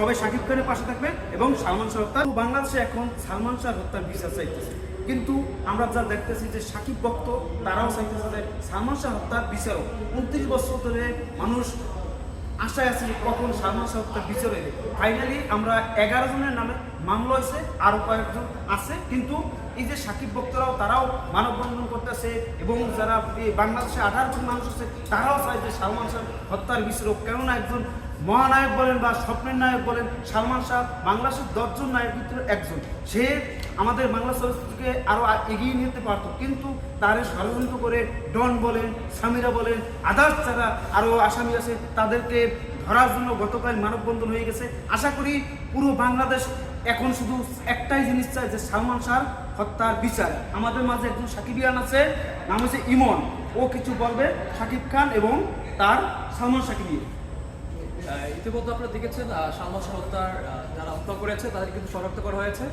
সবাই শাকিব খানের পাশে থাকবে এবং সালমান শাহ হত্যা বাংলাদেশে এখন সালমান শাহ হত্যার বিচার চাইতেছে। কিন্তু আমরা যা দেখতেছি যে সাকিব ভক্ত, তারাও চাইতেছে যে সালমান শাহ হত্যার বিচারও উনত্রিশ বছর ধরে মানুষ আশায় আছে কখন সালমান শাহ হত্যার বিচার ফাইনালি আমরা এগারো জনের নামে মামলা হয়েছে আরও কয়েকজন আছে, কিন্তু এই যে সাকিব ভক্তরাও, তারাও মানববন্ধন করতেছে এবং যারা বাংলাদেশে আঠারো জন মানুষ আছে, তারাও চায় যে সালমান শাহ হত্যার বিচার হোক কেননা একজন মহানায়ক বলেন বা স্বপ্নের নায়ক বলেন, সালমান শাহ বাংলাদেশের দশজন নায়ক ভিতরে একজন। সে আমাদের বাংলা চলচ্চিত্রকে আরও এগিয়ে নিতে পারতো, কিন্তু তারে ষড়যন্ত্র করে ডন বলেন, সামিরা বলেন, আদার্স যারা আরও আসামি আছে, তাদেরকে ধরার জন্য গতকাল মানববন্ধন হয়ে গেছে। আশা করি পুরো বাংলাদেশ এখন শুধু একটাই জিনিস চায় যে সালমান শাহ হত্যার বিচার। আমাদের মাঝে একজন সাকিবিয়ান আছে, নাম হচ্ছে ইমন। ও কিছু বলবে সাকিব খান এবং তার সালমান শাকিব ইতিমধ্যে আপনারা দেখেছেন সালমান শাহ হত্যার যারা হত্যা করেছে তাদের কিন্তু শনাক্ত করা হয়েছে।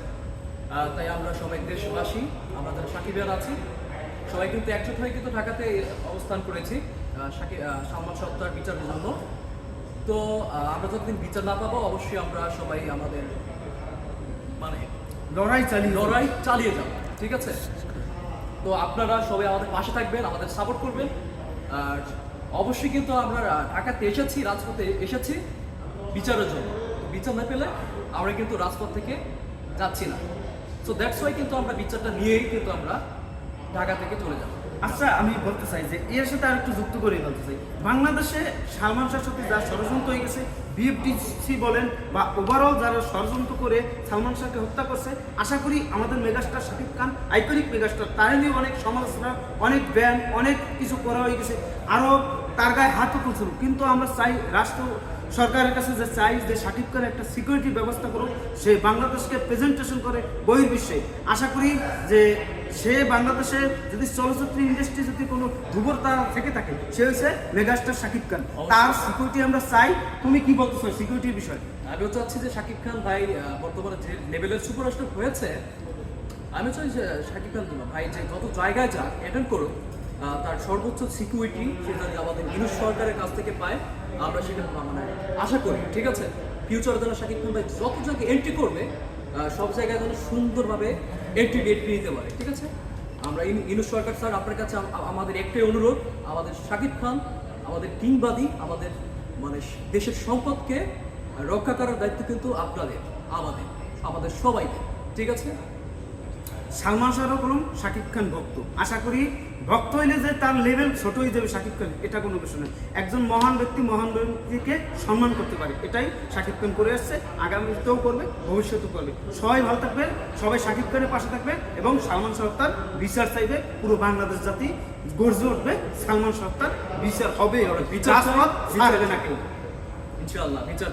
তাই আমরা সবাই দেশবাসী, আমরা যারা সাকিবিয়ান আছি, সবাই কিন্তু একজোট হয়ে কিন্তু ঢাকাতে অবস্থান করেছি সাকিব সালমান শাহ হত্যার বিচারের জন্য। তো আমরা যতদিন বিচার না পাবো অবশ্যই আমরা সবাই আমাদের মানে লড়াই চালিয়ে লড়াই চালিয়ে যাব ঠিক আছে? তো আপনারা সবাই আমাদের পাশে থাকবেন আমাদের সাপোর্ট করবেন। আর অবশ্যই কিন্তু আমরা ঢাকাতে এসেছি রাজপথে এসেছি বিচারের জন্য। বিচার না পেলে আমরা কিন্তু রাজপথ থেকে যাচ্ছি না। সো দ্যাটস ওয়াই কিন্তু আমরা বিচারটা নিয়েই কিন্তু আমরা ঢাকা থেকে চলে যাব। আচ্ছা আমি বলতে চাই যে এর সাথে আর একটু যুক্ত করে বলতে চাই। বাংলাদেশে সালমান শাহর সাথে যা ষড়যন্ত্র হয়ে গেছে, বিএফটিসি বলেন বা ওভারঅল যারা ষড়যন্ত্র করে সালমান শাহকে হত্যা করছে, আশা করি আমাদের megastar Shakib Khan iconic megastar তার নিয়ে অনেক সমালোচনা, অনেক ব্যান, অনেক কিছু করা হয়ে গেছে। আরও তার গায়ে হাতও তুলছিল। কিন্তু আমরা চাই রাষ্ট্র সরকারের কাছে যে চাই যে সাকিব খান একটা সিকিউরিটি ব্যবস্থা করুক সে বাংলাদেশকে প্রেজেন্টেশন করে বহির্বিশ্বে। আশা করি যে সে বাংলাদেশে যদি চলচ্চিত্র ইন্ডাস্ট্রি যদি কোনো দুর্বলতা থেকে থাকে সে হচ্ছে মেগাস্টার শাকিব খান। তার সিকিউরিটি আমরা চাই। তুমি কি বলতে চাও সিকিউরিটির বিষয়? আমিও চাচ্ছি যে শাকিব খান ভাই বর্তমানে যে লেভেলের সুপারস্টার হয়েছে আমি চাই যে শাকিব খান ভাই যে যত জায়গায় যাক অ্যাটেন্ড করুক। তার সর্বোচ্চ সিকিউরিটি সে যদি আমাদের ইউনুস সরকারের কাছ থেকে পায়, আমরা সেটা মানে আশা করি, ঠিক আছে? ফিউচারে যেন শাকিব খান ভাই যত জায়গায় এন্ট্রি করবে সব জায়গায় যেন সুন্দরভাবে এন্ট্রি এন্ট্রি নিতে পারে, ঠিক আছে? আমরা ইনু- সরকার, স্যার, আপনার কাছে আমাদের একটাই অনুরোধ, আমাদের শাকিব খান, আমাদের কিংবাদী, আমাদের মানে দেশের সম্পদকে রক্ষা করার দায়িত্ব কিন্তু আপনাদের, আমাদের আমাদের সবাইকে ঠিক আছে? সালমান শাহরও বলুন শাকিব খান ভক্ত। আশা করি ভক্ত হইলে যে তার লেভেল ছোট হয়ে যাবে শাকিব খান এটা কোনো বিষয় নয়। একজন মহান ব্যক্তি মহান ব্যক্তিকে সম্মান করতে পারে এটাই শাকিব খান করে আসছে আগামীতেও করবে ভবিষ্যতেও করবে। সবাই ভালো থাকবে সবাই শাকিব খানের পাশে থাকবে এবং সালমান সত্তার বিচার চাইবে পুরো বাংলাদেশ জাতি গর্জে উঠবে সালমান সত্তার বিচার হবে বিচার ছাড়বে না কেউ। ইনশাআল্লাহ বিচার